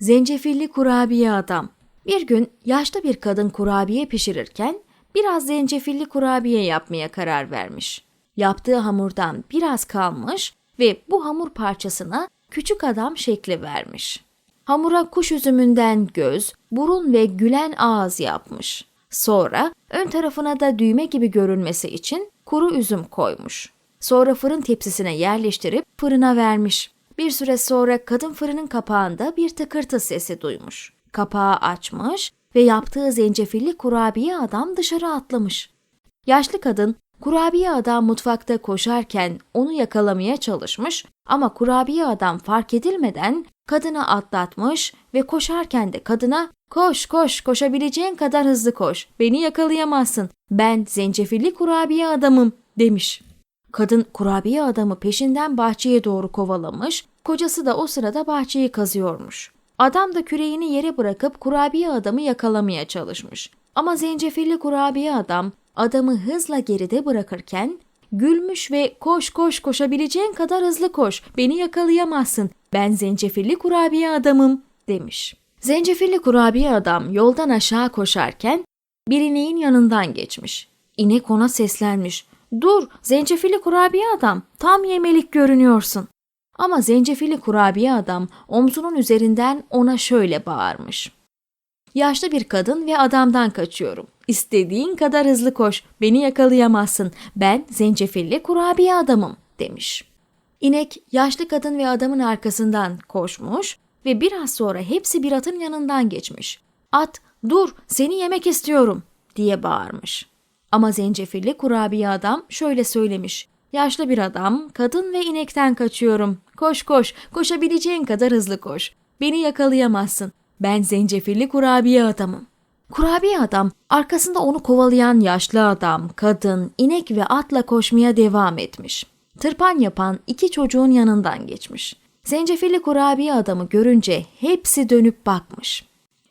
Zencefilli kurabiye adam. Bir gün yaşlı bir kadın kurabiye pişirirken biraz zencefilli kurabiye yapmaya karar vermiş. Yaptığı hamurdan biraz kalmış ve bu hamur parçasına küçük adam şekli vermiş. Hamura kuş üzümünden göz, burun ve gülen ağız yapmış. Sonra ön tarafına da düğme gibi görünmesi için kuru üzüm koymuş. Sonra fırın tepsisine yerleştirip fırına vermiş. Bir süre sonra kadın fırının kapağında bir tıkırtı sesi duymuş. Kapağı açmış ve yaptığı zencefilli kurabiye adam dışarı atlamış. Yaşlı kadın kurabiye adam mutfakta koşarken onu yakalamaya çalışmış ama kurabiye adam fark edilmeden kadına atlatmış ve koşarken de kadına koş koş koşabileceğin kadar hızlı koş beni yakalayamazsın ben zencefilli kurabiye adamım demiş. Kadın kurabiye adamı peşinden bahçeye doğru kovalamış, kocası da o sırada bahçeyi kazıyormuş. Adam da küreğini yere bırakıp kurabiye adamı yakalamaya çalışmış. Ama zencefilli kurabiye adam adamı hızla geride bırakırken gülmüş ve koş koş koşabileceğin kadar hızlı koş beni yakalayamazsın ben zencefilli kurabiye adamım demiş. Zencefilli kurabiye adam yoldan aşağı koşarken bir ineğin yanından geçmiş. İnek ona seslenmiş. Dur zencefilli kurabiye adam tam yemelik görünüyorsun. Ama zencefilli kurabiye adam omzunun üzerinden ona şöyle bağırmış. Yaşlı bir kadın ve adamdan kaçıyorum. İstediğin kadar hızlı koş, beni yakalayamazsın. Ben zencefilli kurabiye adamım, demiş. İnek yaşlı kadın ve adamın arkasından koşmuş ve biraz sonra hepsi bir atın yanından geçmiş. At, dur, seni yemek istiyorum, diye bağırmış. Ama zencefilli kurabiye adam şöyle söylemiş. Yaşlı bir adam, kadın ve inekten kaçıyorum. Koş koş, koşabileceğin kadar hızlı koş. Beni yakalayamazsın. Ben zencefilli kurabiye adamım. Kurabiye adam arkasında onu kovalayan yaşlı adam, kadın, inek ve atla koşmaya devam etmiş. Tırpan yapan iki çocuğun yanından geçmiş. Zencefilli kurabiye adamı görünce hepsi dönüp bakmış.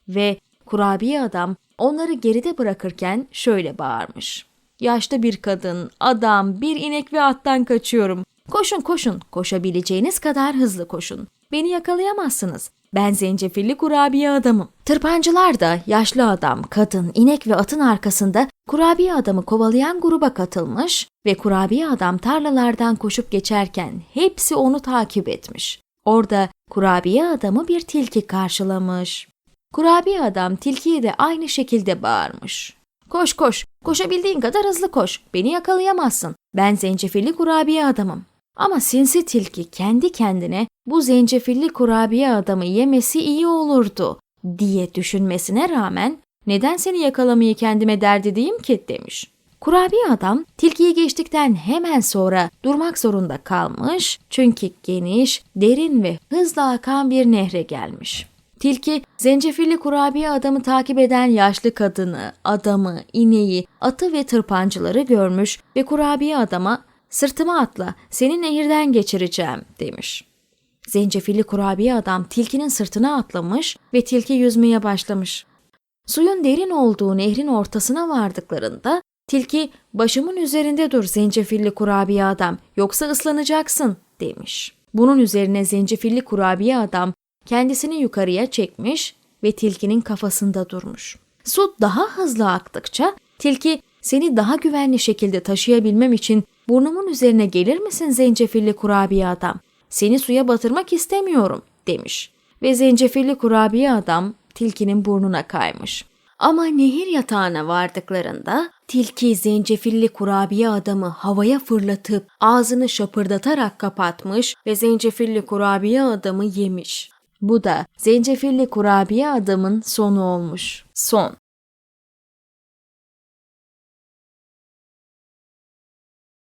Ve kurabiye adam onları geride bırakırken şöyle bağırmış. Yaşlı bir kadın, adam, bir inek ve attan kaçıyorum. Koşun koşun, koşabileceğiniz kadar hızlı koşun. Beni yakalayamazsınız. Ben zencefilli kurabiye adamım. Tırpancılar da yaşlı adam, kadın, inek ve atın arkasında kurabiye adamı kovalayan gruba katılmış ve kurabiye adam tarlalardan koşup geçerken hepsi onu takip etmiş. Orada kurabiye adamı bir tilki karşılamış. Kurabiye adam tilkiye de aynı şekilde bağırmış. Koş koş, koşabildiğin kadar hızlı koş, beni yakalayamazsın. Ben zencefilli kurabiye adamım. Ama sinsi tilki kendi kendine bu zencefilli kurabiye adamı yemesi iyi olurdu diye düşünmesine rağmen neden seni yakalamayı kendime dert edeyim ki demiş. Kurabiye adam tilkiyi geçtikten hemen sonra durmak zorunda kalmış çünkü geniş, derin ve hızla akan bir nehre gelmiş. Tilki, zencefilli kurabiye adamı takip eden yaşlı kadını, adamı, ineği, atı ve tırpancıları görmüş ve kurabiye adama sırtıma atla seni nehirden geçireceğim demiş. Zencefilli kurabiye adam tilkinin sırtına atlamış ve tilki yüzmeye başlamış. Suyun derin olduğu nehrin ortasına vardıklarında tilki başımın üzerinde dur zencefilli kurabiye adam yoksa ıslanacaksın demiş. Bunun üzerine zencefilli kurabiye adam kendisini yukarıya çekmiş ve tilkinin kafasında durmuş. Su daha hızlı aktıkça tilki seni daha güvenli şekilde taşıyabilmem için burnumun üzerine gelir misin zencefilli kurabiye adam? Seni suya batırmak istemiyorum demiş. Ve zencefilli kurabiye adam tilkinin burnuna kaymış. Ama nehir yatağına vardıklarında tilki zencefilli kurabiye adamı havaya fırlatıp ağzını şapırdatarak kapatmış ve zencefilli kurabiye adamı yemiş. Bu da zencefilli kurabiye adamın sonu olmuş. Son.